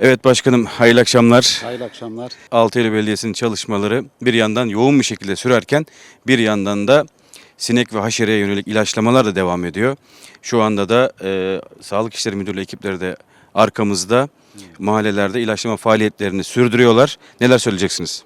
Evet başkanım hayırlı akşamlar. Hayırlı akşamlar. Altıyeli Belediyesi'nin çalışmaları bir yandan yoğun bir şekilde sürerken bir yandan da sinek ve haşereye yönelik ilaçlamalar da devam ediyor. Şu anda da e, Sağlık İşleri Müdürlüğü ekipleri de arkamızda mahallelerde ilaçlama faaliyetlerini sürdürüyorlar. Neler söyleyeceksiniz?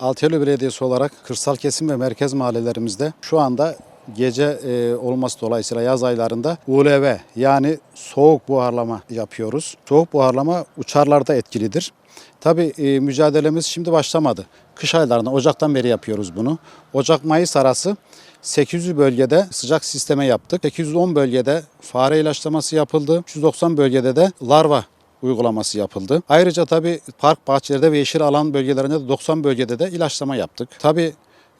Altıyoğlu Belediyesi olarak kırsal kesim ve merkez mahallelerimizde şu anda gece e, olması dolayısıyla yaz aylarında ULV yani soğuk buharlama yapıyoruz. Soğuk buharlama uçarlarda etkilidir. Tabii e, mücadelemiz şimdi başlamadı. Kış aylarında Ocak'tan beri yapıyoruz bunu. Ocak-Mayıs arası 800 bölgede sıcak sisteme yaptık. 810 bölgede fare ilaçlaması yapıldı. 390 bölgede de larva uygulaması yapıldı. Ayrıca tabii park bahçelerde ve yeşil alan bölgelerinde de 90 bölgede de ilaçlama yaptık. Tabii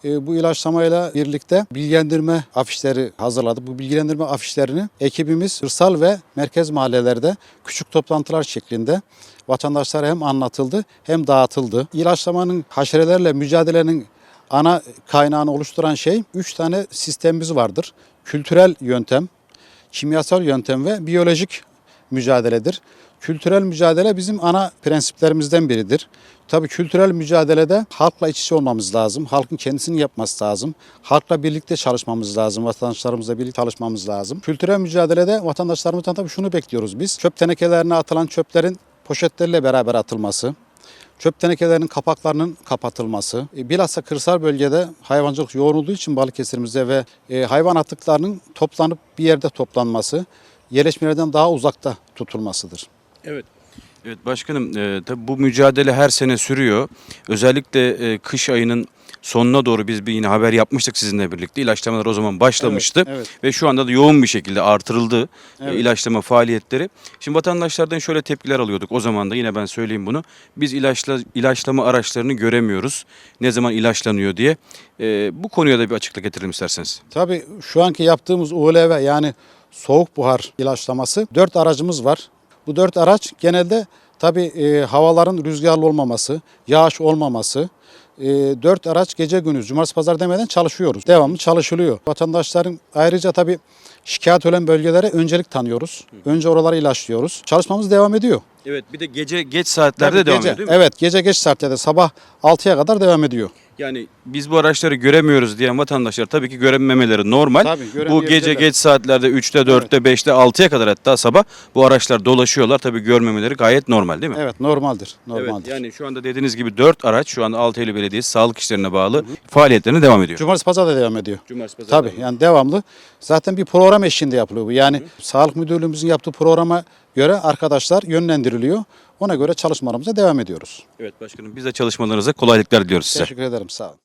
bu ilaçlamayla birlikte bilgilendirme afişleri hazırladık. Bu bilgilendirme afişlerini ekibimiz kırsal ve merkez mahallelerde küçük toplantılar şeklinde vatandaşlara hem anlatıldı hem dağıtıldı. İlaçlamanın haşerelerle mücadelenin ana kaynağını oluşturan şey 3 tane sistemimiz vardır. Kültürel yöntem, kimyasal yöntem ve biyolojik mücadeledir. Kültürel mücadele bizim ana prensiplerimizden biridir. Tabii kültürel mücadelede halkla iç içe olmamız lazım. Halkın kendisini yapması lazım. Halkla birlikte çalışmamız lazım. Vatandaşlarımızla birlikte çalışmamız lazım. Kültürel mücadelede vatandaşlarımızdan tabii şunu bekliyoruz biz. Çöp tenekelerine atılan çöplerin poşetlerle beraber atılması. Çöp tenekelerinin kapaklarının kapatılması, e, bilhassa kırsal bölgede hayvancılık yoğun olduğu için Balıkesir'imizde ve e, hayvan atıklarının toplanıp bir yerde toplanması, yerleşmelerden daha uzakta tutulmasıdır. Evet. Evet başkanım e, tabii bu mücadele her sene sürüyor. Özellikle e, kış ayının sonuna doğru biz bir yine haber yapmıştık sizinle birlikte. İlaçlamalar o zaman başlamıştı. Evet, evet. Ve şu anda da yoğun bir şekilde artırıldı e, Evet. ilaçlama faaliyetleri. Şimdi vatandaşlardan şöyle tepkiler alıyorduk. O zaman da yine ben söyleyeyim bunu. Biz ilaçla, ilaçlama araçlarını göremiyoruz. Ne zaman ilaçlanıyor diye. E, bu konuya da bir açıklık getirelim isterseniz. Tabii şu anki yaptığımız ULV yani soğuk buhar ilaçlaması dört aracımız var. Bu dört araç genelde tabii e, havaların rüzgarlı olmaması, yağış olmaması, e, dört araç gece gündüz, cumartesi pazar demeden çalışıyoruz. Devamlı çalışılıyor. Vatandaşların ayrıca tabii şikayet olan bölgelere öncelik tanıyoruz. Önce oraları ilaçlıyoruz. Çalışmamız devam ediyor. Evet bir de gece geç saatlerde Tabii devam gece, ediyor değil mi? Evet gece geç saatlerde sabah 6'ya kadar devam ediyor. Yani biz bu araçları göremiyoruz diyen vatandaşlar tabii ki görememeleri normal. Tabii, bu gece geç saatlerde 3'te 4'te 5'te 6'ya kadar hatta sabah bu araçlar dolaşıyorlar. Tabii görmemeleri gayet normal değil mi? Evet normaldir. Evet, Normaldir. yani şu anda dediğiniz gibi 4 araç şu anda Altaylı Belediyesi sağlık işlerine bağlı faaliyetlerine devam ediyor. Cumartesi pazar da devam ediyor. Cumartesi pazar Tabii yani devamlı. Zaten bir program eşliğinde yapılıyor bu. Yani Sağlık Müdürlüğümüzün yaptığı programa göre arkadaşlar yönlendiriliyor. Ona göre çalışmalarımıza devam ediyoruz. Evet başkanım biz de çalışmalarınıza kolaylıklar diliyoruz size. Teşekkür ederim. Sağ olun.